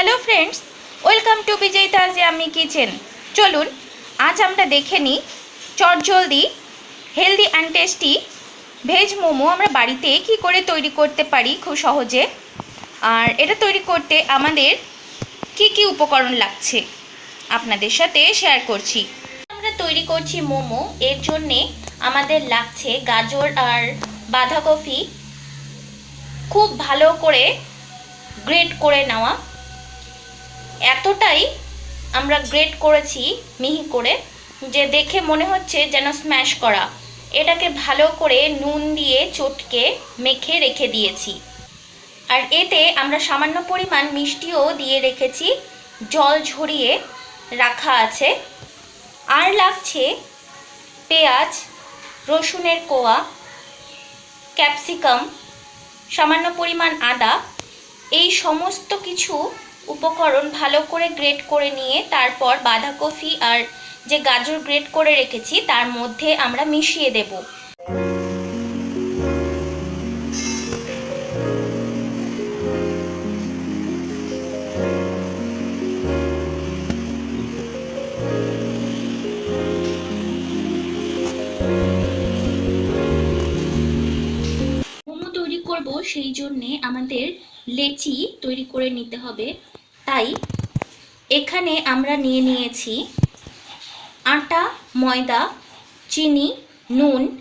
Hello friends, welcome to Vijay তাজি আমি kitchen. চলুন, আজ আমরা দেখে নিই চটজলদি, healthy and tasty veg momo আমরা বাড়িতে কি করে তৈরি করতে পারি খুব সহজে। আর এটা তৈরি করতে আমাদের কি কি উপকরণ লাগছে আপনাদের সাথে শেয়ার করছি। আমরা তৈরি করছি মোমো, এর জন্যে আমাদের লাগছে গাজর আর বাঁধাকপি। খুব ভালো করে গ্রেট করে নেওয়া। এতটাই আমরা গ্রেট করেছি মিহি করে যে দেখে মনে হচ্ছে যেন স্ম্যাশ করা। এটাকে ভালো করে নুন দিয়ে চটকে মেখে রেখে দিয়েছি। আর এতে আমরা সামান্য পরিমাণ মিষ্টিও দিয়ে রেখেছি। জল ঝরিয়ে রাখা আছে। আর লাগছে পেঁয়াজ, রসুনের কোয়া, ক্যাপসিকাম, সামান্য পরিমাণ আদা। এই সমস্ত কিছু উপকরণ ভালো করে গ্রেট করে নিয়ে তারপর বাঁধাকপি আর যে গাজর গ্রেট করে রেখেছি, তার মধ্যে আমরা মিশিয়ে দেব। তৈরি করব, সেই জন্যে আমাদের লেচি তৈরি করে নিতে হবে। তাই এখানে আমরা নিয়ে নিয়েছি আটা, ময়দা, চিনি, নুন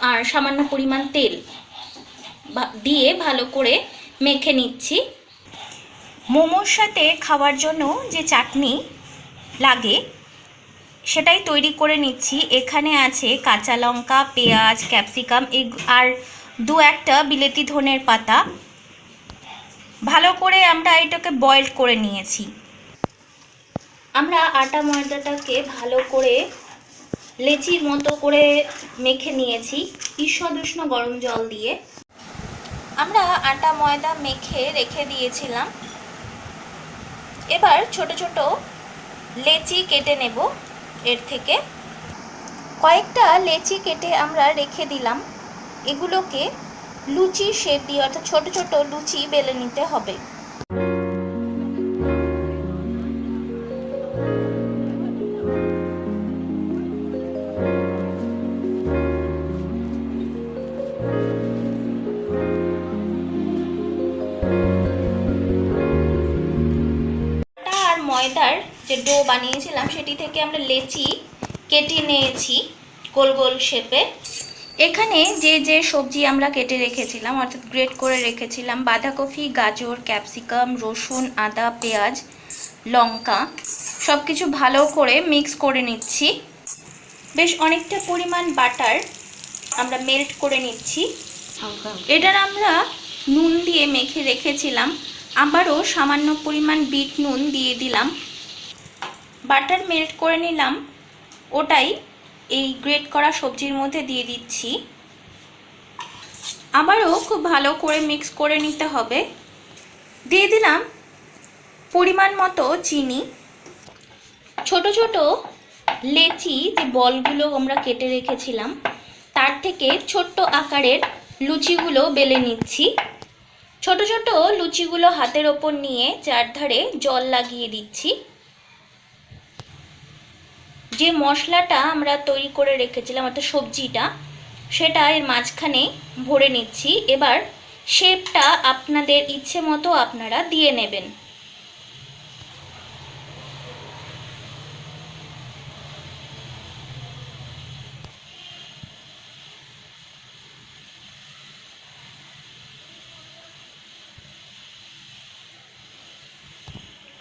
আর সামান্য পরিমাণ তেল দিয়ে ভালো করে মেখে নিচ্ছি। মোমোর সাথে খাওয়ার জন্য যে চাটনি লাগে সেটাই তৈরি করে নিচ্ছি। এখানে আছে কাঁচা লঙ্কা, পেঁয়াজ, ক্যাপসিকাম, এগ- আর দু একটা বিলেতি ধনের পাতা। ভালো করে আমরা এটাকে বয়েল করে নিয়েছি। আমরা আটা ময়দাটাকে ভালো করে লেচির মতো করে মেখে নিয়েছি ঈষদ উষ্ণ গরম জল দিয়ে। আমরা আটা ময়দা মেখে রেখে দিয়েছিলাম। এবার ছোট ছোট লেচি কেটে নেব এর থেকে। কয়েকটা লেচি কেটে আমরা রেখে দিলাম। এগুলোকে লুচি শেপ দিয়ে অর্থাৎ ছোট ছোট লুচি বেলে নিতে হবে। ময়দার যে ডো বানিয়েছিলাম, সেটি থেকে আমরা লেচি কেটে নিয়েছি গোল গোল শেপে। এখানে যে যে সবজি আমরা কেটে রেখেছিলাম, অর্থাৎ গ্রেট করে রেখেছিলাম, বাঁধাকপি, গাজর ক্যাপসিকাম রসুন, আদা, পেঁয়াজ, লঙ্কা সব কিছু ভালো করে মিক্স করে নিচ্ছি। বেশ অনেকটা পরিমাণ বাটার আমরা মেল্ট করে নিচ্ছি। এটার আমরা নুন দিয়ে মেখে রেখেছিলাম, আবারও সামান্য পরিমাণ বিট নুন দিয়ে দিলাম। বাটার মেল্ট করে নিলাম, ওটাই এই গ্রেট করা সবজির মধ্যে দিয়ে দিচ্ছি। আবারও খুব ভালো করে মিক্স করে নিতে হবে। দিয়ে দিলাম পরিমাণ মতো চিনি। ছোট ছোট লেচি যে বলগুলো আমরা কেটে রেখেছিলাম, তার থেকে ছোট্ট আকারের লুচিগুলো বেলে নিচ্ছি। ছোট ছোট লুচিগুলো হাতের ওপর নিয়ে চারধারে জল লাগিয়ে দিচ্ছি। যে মশলাটা আমরা তৈরি করে রেখেছিলাম, অর্থাৎ সবজিটা, সেটা এর মাঝখানে ভরে নিচ্ছি। এবার শেপটা আপনাদের ইচ্ছে মতো আপনারা দিয়ে নেবেন।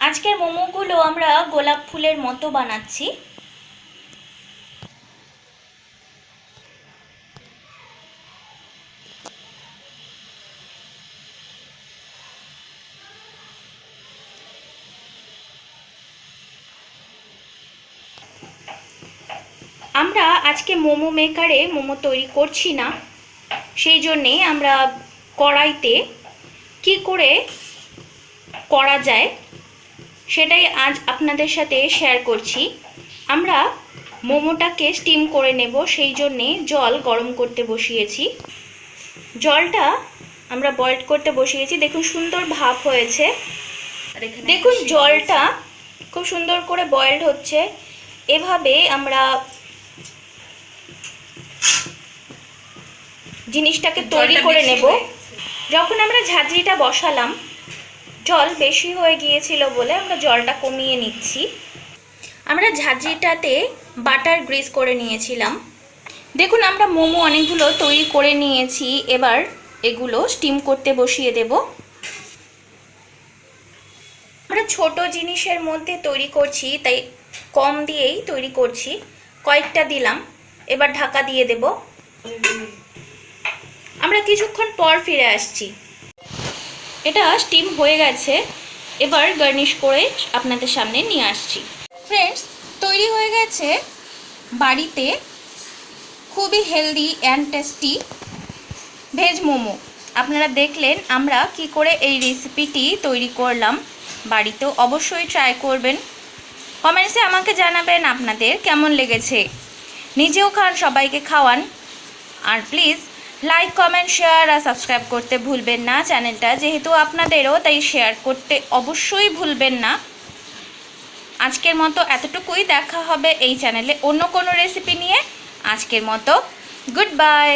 আজকের মোমোগুলো আমরা গোলাপ ফুলের মতো বানাচ্ছি। আমরা আজকে মোমো মেকারে মোমো তৈরি করছি না। সেই জন্যে আমরা কড়াইতে কি করে করা যায় সেটাই আজ আপনাদের সাথে শেয়ার করছি। আমরা মোমোটাকে স্টিম করে নেব সেই জন্যে জল গরম করতে বসিয়েছি। জলটা আমরা বয়েল করতে বসিয়েছি। দেখুন সুন্দর ভাপ হয়েছে। দেখুন জলটা খুব সুন্দর করে বয়েলড হচ্ছে। এভাবে আমরা জিনিসটাকে তৈরি করে নেব। যখন আমরা ঝাঁঝরিটা বসালাম জল বেশি হয়ে গিয়েছিল বলে আমরা জলটা কমিয়ে নিচ্ছি। আমরা ঝাঁঝরিটাতে বাটার গ্রিস করে নিয়েছিলাম। দেখুন আমরা মোমো অনেকগুলো তৈরি করে নিয়েছি। এবার এগুলো স্টিম করতে বসিয়ে দেব। আমরা ছোট জিনিসের মধ্যে তৈরি করছি তাই কম দিয়েই তৈরি করছি। কয়েকটা দিলাম এবার ঢাকা দিয়ে দেব। আমরা কিছুক্ষণ পর ফিরে আসছি। এটা স্টিম হয়ে গেছে। এবার গার্নিশ করে আপনাদের সামনে নিয়ে আসছি। ফ্রেন্ডস তৈরি হয়ে গেছে বাড়িতে খুবই healthy and tasty veg momo. আপনারা দেখলেন আমরা কি করে এই রেসিপিটি তৈরি করলাম বাড়িতেও। অবশ্যই ট্রাই করবেন। কমেন্টসে আমাকে জানাবেন আপনাদের কেমন লেগেছে। নিজেও খান, সবাইকে খাওয়ান। আর প্লিজ লাইক কমেন্ট শেয়ার আর সাবস্ক্রাইব করতে ভুলবেন না চ্যানেলটা যেহেতু আপনাদেরও, তাই শেয়ার করতে অবশ্যই ভুলবেন না। আজকের মতো এতটুকুই, দেখা হবে এই চ্যানেলে অন্য কোনো রেসিপি নিয়ে। আজকের মতো গুড বাই